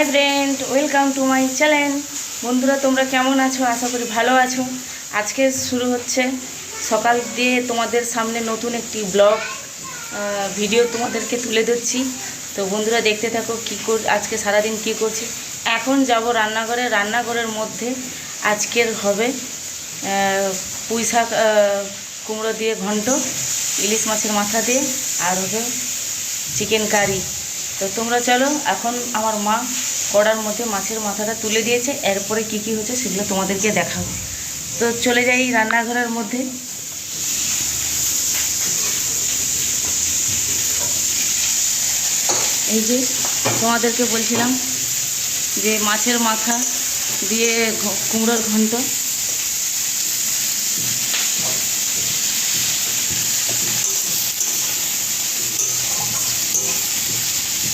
Hi friend welcome to my channel বন্ধুরা, তোমরা কেমন আছো? আশা করি ভালো আছো। আজকে শুরু হচ্ছে সকাল দিয়ে তোমাদের সামনে নতুন একটি ব্লগ ভিডিও তোমাদেরকে তুলে ধরছি। তো বন্ধুরা, দেখতে থাকো কী কর আজকে সারাদিন কী করছি। এখন যাব রান্নাঘরে। রান্নাঘরের মধ্যে আজকের হবে পুঁই শাক কুমড়ো দিয়ে ঘন্ট, ইলিশ মাছের মাথা দিয়ে, আর হবে চিকেন কারি। তো তোমরা চলো, এখন আমার মা কড়ার মধ্যে মাছের মাথাটা তুলে দিয়েছে, এরপরে কি কি হচ্ছে সেগুলো তোমাদেরকে দেখাবো। তো চলে যাই রান্নাঘরের মধ্যে। এই যে তোমাদেরকে বলছিলাম যে মাছের মাথা দিয়ে কুমড়োর ঘন্ট।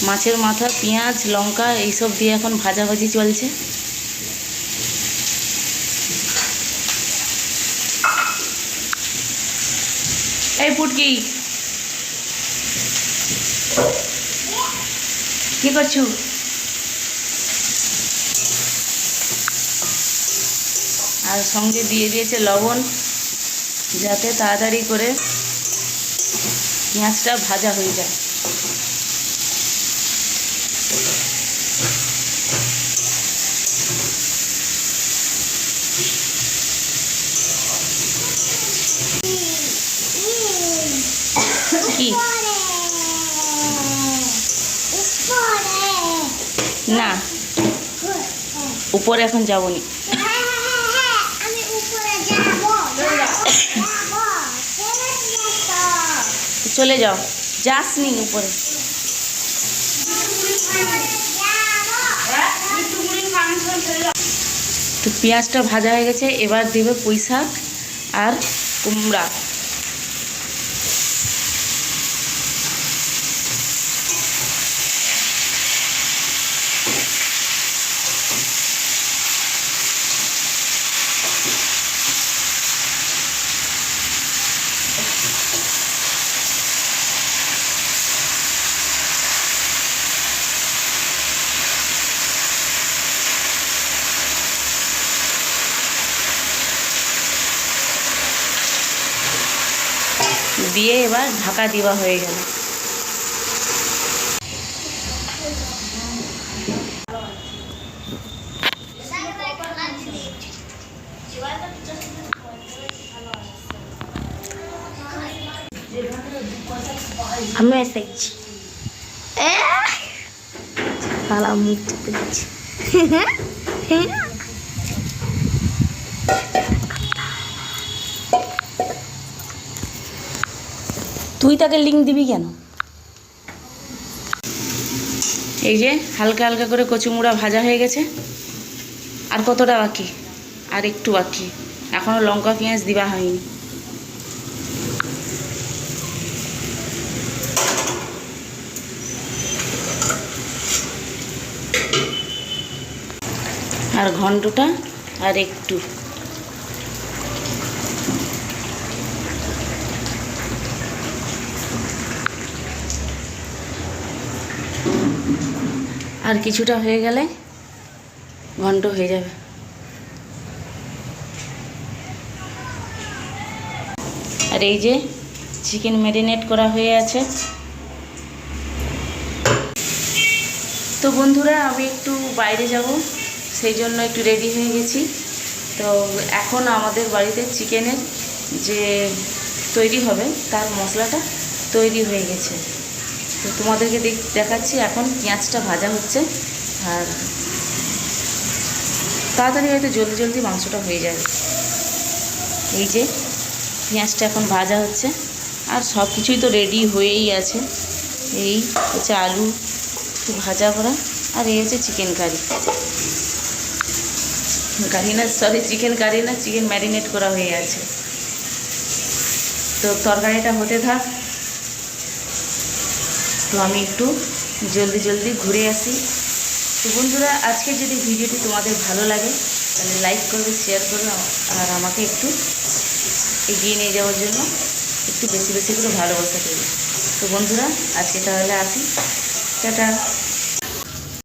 মাছের মাথা, পেঁয়াজ, লঙ্কা, এইসব দিয়ে এখন ভাজাভাজি চলছে। এই পুটকি। কি করছ? আর সঙ্গে দিয়ে দিয়েছে লবণ, যাতে তাড়াতাড়ি করে পেঁয়াজটা ভাজা হয়ে যায়। কি? না। উপরে এখন যাব নি চলে যাও। যাসনি উপরে। তো পেঁয়াজটা ভাজা হয়ে গেছে এবার দেবে পুঁই শাক আর কুমড়া। দিয়ে এবার ঢাকা দেওয়া হয়ে গেল। আমি এসেছি পালা মুখ পেয়েছি তুই তাকে লিঙ্ক দিবি কেন? এই যে, হালকা হালকা করে কচুমুড়া ভাজা হয়ে গেছে। আর কতটা বাকি? আর একটু বাকি। এখনও লঙ্কা, পেঁয়াজ দিবা হয়নি। আর ঘন্টটা, আর একটু। আর কিছুটা হয়ে গেলে ঘন্ট হয়ে যাবে। আর এই যে চিকেন ম্যারিনেট করা হয়ে আছে। তো বন্ধুরা, আমি একটু বাইরে যাব, সেই জন্য একটু রেডি হয়ে গেছি। তো এখন আমাদের বাড়িতে চিকেনের যে তৈরি হবে, তার মশলাটা তৈরি হয়ে গেছে। তো তোমাদেরকে দেখ দেখাচ্ছি এখন পেঁয়াজটা ভাজা হচ্ছে আর তাড়াতাড়ি হয়তো জলদি জলদি মাংসটা হয়ে যাবে এই যে পেঁয়াজটা এখন ভাজা হচ্ছে আর সব কিছুই তো রেডি হয়েই আছে। এই হচ্ছে আলু ভাজা করা আর এই হচ্ছে চিকেন কারি কারি না সরি চিকেন কারি না চিকেন ম্যারিনেট করা হয়ে আছে। তো তরকারিটা হতে থাক। তো আমি একটু জলদি জলদি ঘুরে আসি। তো বন্ধুরা, আজকে যদি ভিডিওটি তোমাদের ভালো লাগে, তাহলে লাইক করবে শেয়ার করবে, আর আমাকে একটু এগিয়ে নিয়ে যাওয়ার জন্য একটু বেশি বেশি করে ভালোবাসা দেবে তো বন্ধুরা, আজকে তাহলে আসি। টাটা।